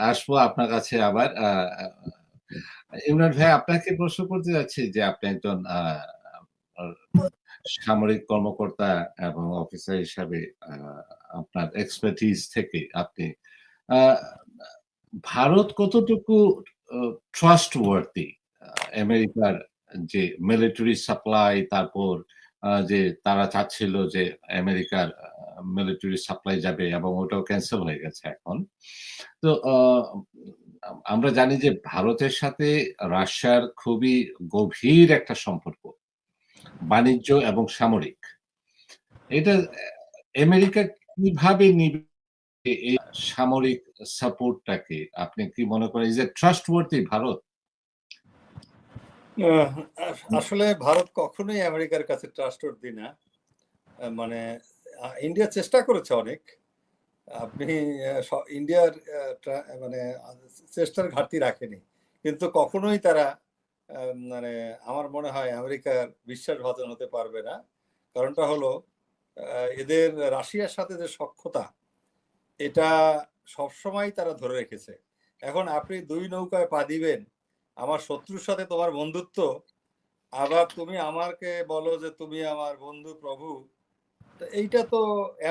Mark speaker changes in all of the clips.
Speaker 1: আসব আপনার কাছে আবার। ইমরান ভাই, আপনাকে প্রশ্ন করতে যাচ্ছি যে আপনি একজন সামরিক কর্মকর্তা এবং অফিসার হিসাবে আপনার এক্সপার্টিস থেকে আপনি ভারত কতটুকু ট্রাস্ট? আ, আমেরিকার যে মিলিটারি সাপ্লাই তারপর যে তারা চাচ্ছিল যে আমেরিকার মিলিটারি সাপ্লাই যাবে এবং ওটাও ক্যান্সেল হয়ে গেছে এখন। তো আমরা জানি যে ভারতের সাথে রাশিয়ার খুবই গভীর একটা সম্পর্ক। বাণিজ্য এবং সামরিক। এটা, আমেরিকা কীভাবে নিবে এই সামরিক সাপোর্টটাকে আপনি কি মনে করেন ইস ইট ট্রাস্টওয়ার্থি ভারত?
Speaker 2: আসলে ভারত কখনোই আমেরিকার কাছে ট্রাস্টওয়ার্থি না। মানে ইন্ডিয়া চেষ্টা করেছে অনেক। আপনি ইন্ডিয়ার মানে চেষ্টার ঘাটতি রাখেনি। কিন্তু কখনোই তারা মানে আমার মনে হয় আমেরিকার বিশ্বাসভাজন হতে পারবে না। কারণটা হলো এদের রাশিয়ার সাথে যে সখ্যতা, এটা সবসময়ই তারা ধরে রেখেছে। এখন আপনি দুই নৌকায় পা দিবেন, আমার শত্রুর সাথে তোমার বন্ধুত্ব, আবার তুমি আমাকে বলো যে তুমি আমার বন্ধু প্রভু। এইটা তো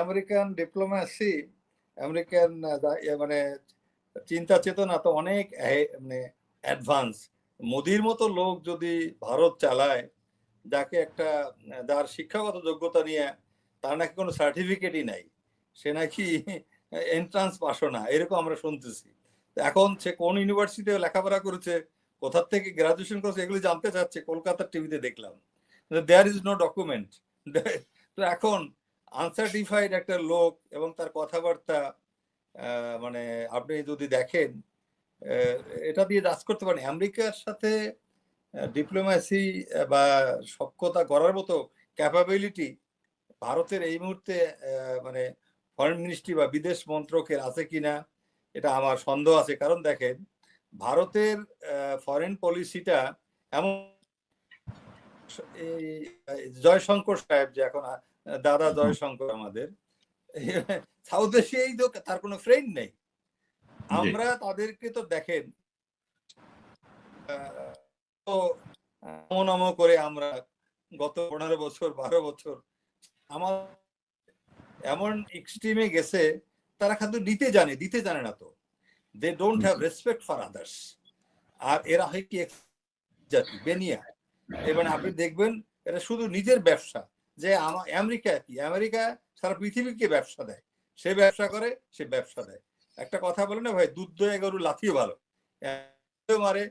Speaker 2: আমেরিকান ডিপ্লোম্যাসি, আমেরিকান ইয়ে মানে চিন্তা চেতনা তো অনেক মানে অ্যাডভান্স। মোদির মতো লোক যদি ভারত চালায়, যাকে একটা যার শিক্ষাগত যোগ্যতা নিয়ে তার নাকি কোনো সার্টিফিকেটই নাই। সে নাকি এন্ট্রান্স পাশো না। এরকম আমরা শুনতেছি। এখন সে কোন ইউনিভার্সিটিতে লেখাপড়া করেছে, কোথার থেকে গ্রাজুয়েশন করেছে এগুলি জানতে চাচ্ছে কলকাতার টিভিতে দেখলাম। There is no document. তো এখন আনসার্টিফাইড একটা লোক এবং তার কথাবার্তা মানে আপনি যদি দেখেন এটা দিয়ে জাজ করতে পারেন আমেরিকার সাথে ডিপ্লোম্যাসি বা সখ্যতা করার মতো ক্যাপাবিলিটি ভারতের এই মুহূর্তে মানে ফরেন মিনিস্ট্রি বা বিদেশ মন্ত্রকের আছে কিনা, এটা আমার সন্দেহ আছে। কারণ দেখেন, ভারতের ফরেন পলিসিটা এমন জয়শঙ্কর সাহেব যে এখন দাদা জয়শঙ্কর আমাদের। সাউথ এশিয়ায় তো তার কোনো ফ্রেন্ড নেই। আমরা তাদেরকে তো দেখেন তো নমো, করে আমরা গত ১৫ বছর ১২ বছর আমার এমন এক্সট্রিমে গেছে তারা খাদ্য নিতে জানে, দিতে জানে না তো। They don't have respect for others. আর এরা হয় কি জাতি বেনিয়া। এবং আপনি দেখবেন এটা শুধু নিজের ব্যবসা। যে আমা আমেরিকা কি? আমেরিকা সারা পৃথিবীকে ব্যবসা দেয়। সে ব্যবসা করে, সে ব্যবসা দেয়। একটা কথা বলে না ভাই দুধ দইয়া গরু লাথিও ভালো। মারে